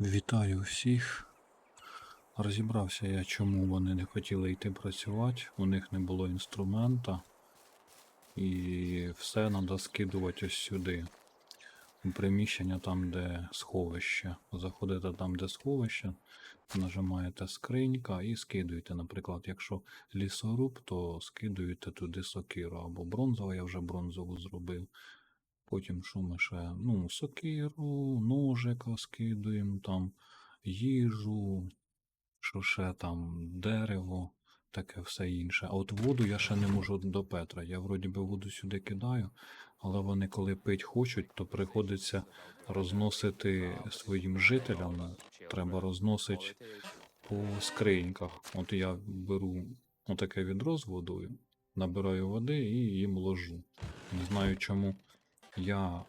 Вітаю всіх. Розібрався я, чому вони не хотіли йти працювати. У них не було інструмента. І все треба скидувати ось сюди. У приміщення там, де сховище. Заходите там, де сховище, нажимаєте скринька і скидуєте. Наприклад, якщо лісоруб, то скидуєте туди сокиру або бронзова, я вже бронзову зробив. Потім що ми ще? Ну, сокиру, ножика скидуємо, там їжу, що ще там, дерево, таке все інше. А от воду я ще не можу до Петра. Я вроді би воду сюди кидаю, але вони коли пить хочуть, то приходиться розносити своїм жителям. Треба розносити по скриньках. От я беру отаке відро з водою, набираю води і їм ложу. Не знаю чому. Я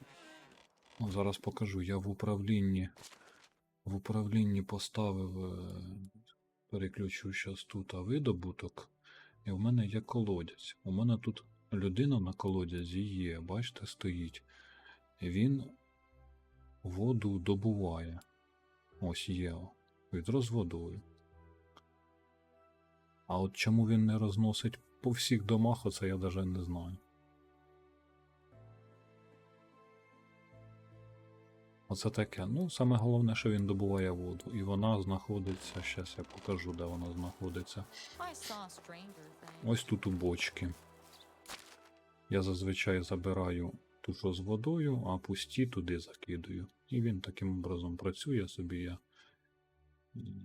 зараз покажу, я в управлінні в управлінні поставив, е, переключу зараз тут видобуток, і в мене є колодязь. У мене тут людина на колодязі є, бачите, стоїть. Він воду добуває. Ось є відро з водою. А от чому він не розносить по всіх домах, оце я навіть не знаю. Оце таке. Ну, саме головне, що він добуває воду. І вона знаходиться. Зараз я покажу, де вона знаходиться. Ось тут у бочки. Я зазвичай забираю ту, що з водою, а пусті туди закидую. І він таким образом працює собі. Я,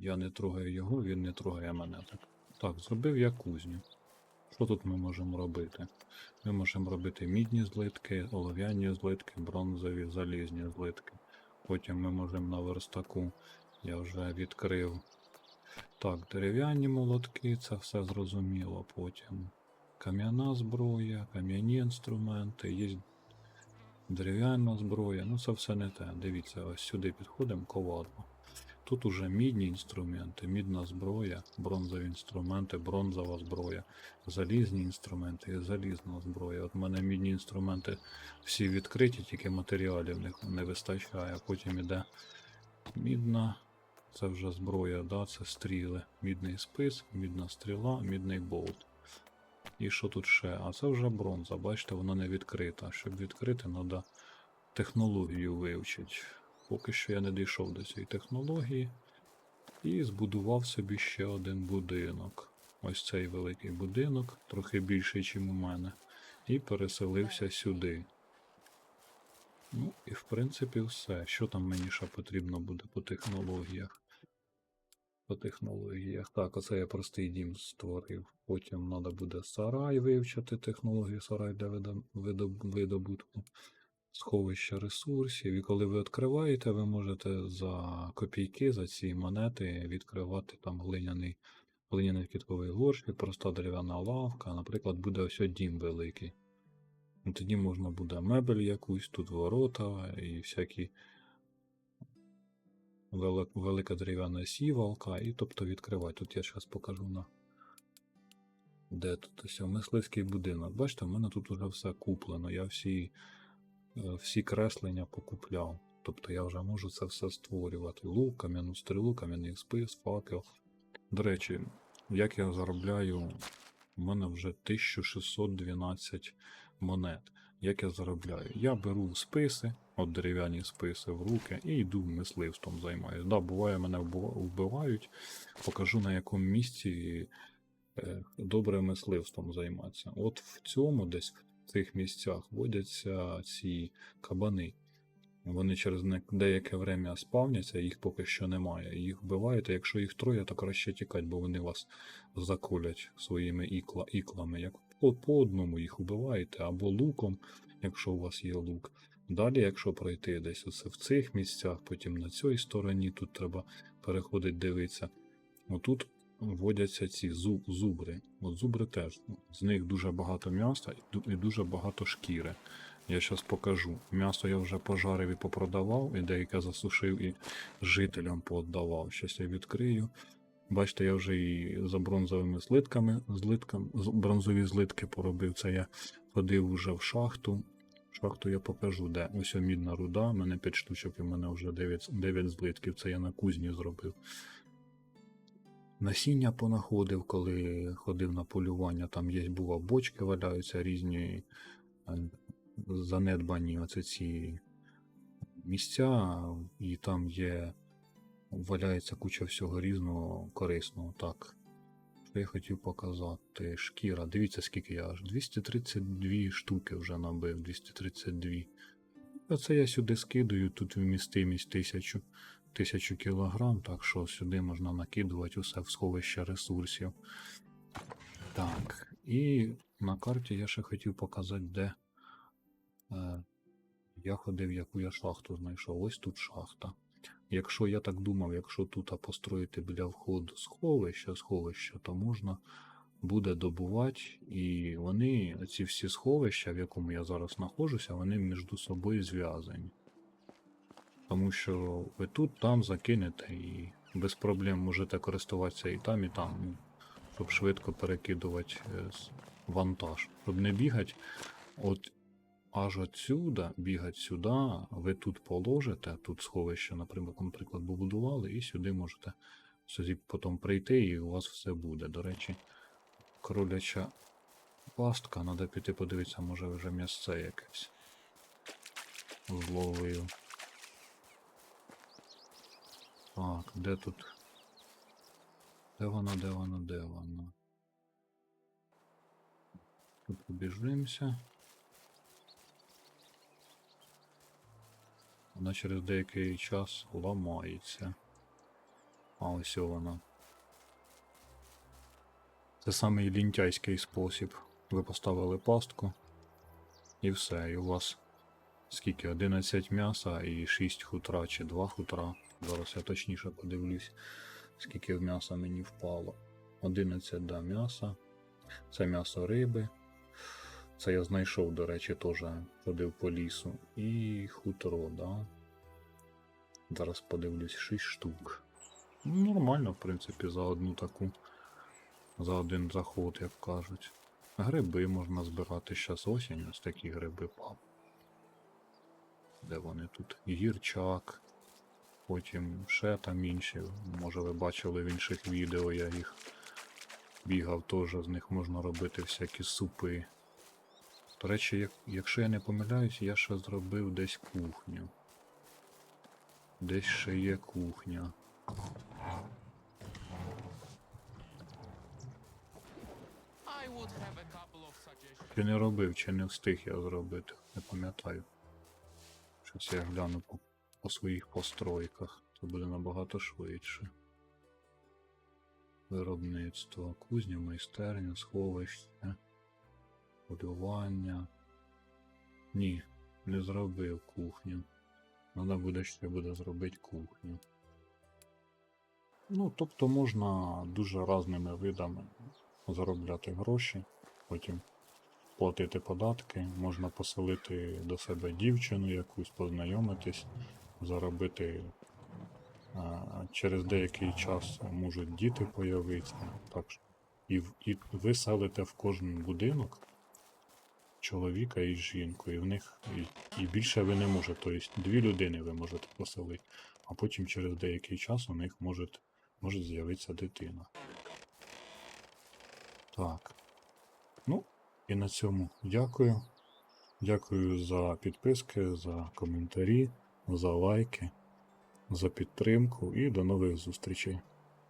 я не трогаю його, він не трогає мене. Так, так зробив я кузню. Що тут ми можемо робити? Ми можемо робити мідні злитки, олов'яні злитки, бронзові, залізні злитки. Потім ми можемо на верстаку, я вже відкрив. Так, дерев'яні молотки, це все зрозуміло. Потім кам'яна зброя, кам'яні інструменти, є дерев'яна зброя, ну це все не те. Дивіться, ось сюди підходимо, ковадло. Тут уже мідні інструменти, мідна зброя, бронзові інструменти, бронзова зброя, залізні інструменти і залізна зброя. От в мене мідні інструменти всі відкриті, тільки матеріалів не, не вистачає. Потім іде мідна, це вже зброя, да, це стріли, мідний спис, мідна стріла, мідний болт. І що тут ще? А це вже бронза, бачите, вона не відкрита. Щоб відкрити, треба технологію вивчити. Поки що я не дійшов до цієї технології. І збудував собі ще один будинок. Ось цей великий будинок, трохи більший, ніж у мене. І переселився сюди. Ну, і в принципі все. Що там мені ще потрібно буде по технологіях? По технологіях. Так, оце я простий дім створив. Потім треба буде сарай вивчити технологію сарай для видо- видоб- видобутку, сховища ресурсів. І коли ви відкриваєте, ви можете за копійки, за ці монети відкривати там глиняний, глиняний кітковий горщик, проста дерев'яна лавка. Наприклад, буде ось дім великий. Ну, Тоді можна буде мебель якусь, тут ворота і всякі велика дерев'яна сівалка, і тобто відкривати. Тут я зараз покажу на. Де тут ось мисливський будинок. Бачите, в мене тут уже все куплено. Я всі, всі креслення покупляв. Тобто я вже можу це все створювати. Лук, кам'яну стрілу, кам'яний спис, факел. До речі, як я заробляю, у мене вже 1612 монет. Як я заробляю? Я беру списи, от дерев'яні списи в руки і йду мисливством займаюся. Да, буває, мене вбивають, покажу на якому місці е, добре мисливством займатися. От в цьому десь цих місцях водяться ці кабани. Вони через деяке время спавняться, їх поки що немає. Їх вбиваєте. Якщо їх троє, то краще тікати, бо вони вас заколять своїми ікла, іклами. Як по, по одному їх вбиваєте, або луком, якщо у вас є лук. Далі, якщо пройти десь оце в цих місцях, потім на цій стороні, тут треба переходити, дивитися. Отут водяться ці зу- зубри. От зубри теж. З них дуже багато м'яса і дуже багато шкіри. Я зараз покажу. М'ясо я вже пожарив і попродавав, і деяке засушив і жителям пооддавав. Щас я відкрию. Бачите, я вже і за бронзовими злитками, злитками, бронзові злитки поробив. Це я ходив уже в шахту, Шахту я покажу, де. Ось мідна руда, в мене 5 штучок і в мене вже 9, 9 злитків. Це я на кузні зробив. Насіння понаходив, коли ходив на полювання. Там є бува бочки валяються різні е, занедбані оце ці місця, і там є валяється куча всього різного корисного. Так. Що я хотів показати? Шкіра. Дивіться, скільки я аж 232 штуки вже набив. 232. Оце я сюди скидаю, тут вмістимість 1000, 1000 кілограм, так що сюди можна накидувати усе в сховище ресурсів. Так, і на карті я ще хотів показати, де е, я ходив, яку я шахту знайшов. Ось тут шахта. Якщо я так думав, якщо тут построїти біля входу сховище, сховище, то можна буде добувати, і вони, ці всі сховища, в якому я зараз знаходжуся, вони між собою зв'язані. Тому що ви тут, там закинете і без проблем можете користуватися і там, і там, ну, щоб швидко перекидувати е, вантаж. Щоб не бігати от аж отсюда, бігати сюди, ви тут положите, тут сховище, наприклад, наприклад, побудували, і сюди можете собі потім прийти, і у вас все буде. До речі, кроляча пастка, треба піти подивитися, може вже місце якесь. Зловив. Так, де тут? Де вона, де вона, де вона? Тут побіжимося. Вона через деякий час ламається. А ось вона. Це самий лінтяйський спосіб. Ви поставили пастку. І все, і у вас скільки? 11 м'яса і 6 хутра чи 2 хутра. Зараз я точніше подивлюсь, скільки в м'яса мені впало. 11 да, м'яса. Це м'ясо риби. Це я знайшов, до речі, теж ходив по лісу. І хутро, да. Зараз подивлюсь 6 штук. Ну, нормально, в принципі, за одну таку. За один заход, як кажуть. Гриби можна збирати зараз осінь, ось такі гриби пап. Де вони тут? Гірчак. Потім ще там інші. Може ви бачили в інших відео, я їх бігав теж, з них можна робити всякі супи. До речі, як, якщо я не помиляюсь, я ще зробив десь кухню. Десь ще є кухня. Чи не робив, чи не встиг я зробити, не пам'ятаю. Щось я гляну по, своїх постройках. Це буде набагато швидше. Виробництво, кузня, майстерня, сховище, полювання. Ні, не зробив кухню. Треба буде ще буде зробити кухню. Ну, тобто можна дуже різними видами заробляти гроші, потім платити податки, можна поселити до себе дівчину якусь, познайомитись, заробити. Через деякий час можуть діти появитися. Так і, і ви селите в кожен будинок чоловіка і жінку, і в них і, і більше ви не можете. Тобто дві людини ви можете поселити, а потім через деякий час у них може, може з'явитися дитина. Так. Ну, і на цьому дякую. Дякую за підписки, за коментарі, за лайки, за підтримку і до нових зустрічей.